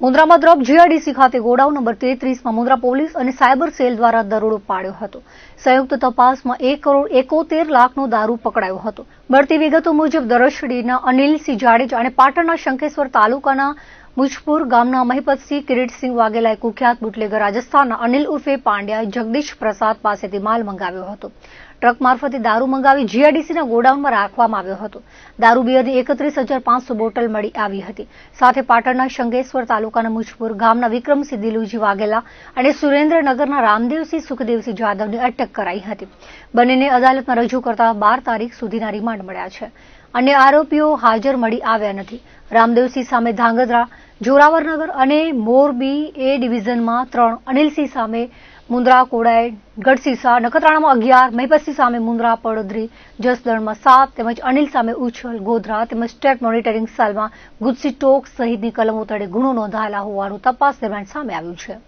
મુન્દ્રામાં દ્રબ જીઆઈડીસી ખાતે godown number તેત્રીસમાં મુન્દ્રા પોલીસ અને સાયબર સેલ દ્વારા દરોડો પાડ્યો હતો. સંયુક્ત તપાસમાં એક કરોડ એકોતેર લાખનો દારૂ પકડાયો હતો. મળતી વિગતો મુજબ દરશડીના અનિલસિંહ જાડેજા અને પાટણના શંખેશ્વર તાલુકાના મુજપુર ગામના મહિપતસિંહ, કિરીટસિંહ વાઘેલાએ કુખ્યાત બુટલેગર રાજસ્થાનના અનિલ ઉર્ફે પાંડ્યાએ જગદીશ પ્રસાદ પાસેથી માલ મંગાવ્યો હતો. ટ્રક મારફતે દારૂ મંગાવી જીઆઈડીસીના ગોડાઉનમાં રાખવામાં આવ્યો હતો. દારૂ બિયરની એકત્રીસ હજાર પાંચસો બોટલ મળી આવી હતી. સાથે પાટણના શંગેશ્વર તાલુકાના મુજપુર ગામના વિક્રમસિંહ દિલુજી વાઘેલા અને સુરેન્દ્રનગરના રામદેવસિંહ સુખદેવસિંહ જાદવની અટક કરાઈ હતી. બંનેને અદાલતમાં રજૂ કરતા બાર તારીખ સુધીના રિમાન્ડ મળ્યા છે. અન્ય આરોપીઓ હાજર મળી આવ્યા નથી. રામદેવસિંહ સામે ધાંગધ્રા જોરાવરનગર અને મોરબી એ ડિવિઝનમાં ત્રણ અનિલસિંહ સામે મુન્દ્રા કોડાએ ગઢસીસા નખત્રાણામાં અગિયાર, મહિપતસિંહ સામે મુન્દ્રા, પડોદરી, જસદણમાં સાત, તેમજ અનિલ સામે ઉછલ ગોધરા, તેમજ સ્ટેટ મોનિટરિંગ સેલમાં ગુજસી ટોક સહિતની કલમો તળે ગુનો નોંધાયેલા હોવાનું તપાસ દરમિયાન સામે આવ્યું છે.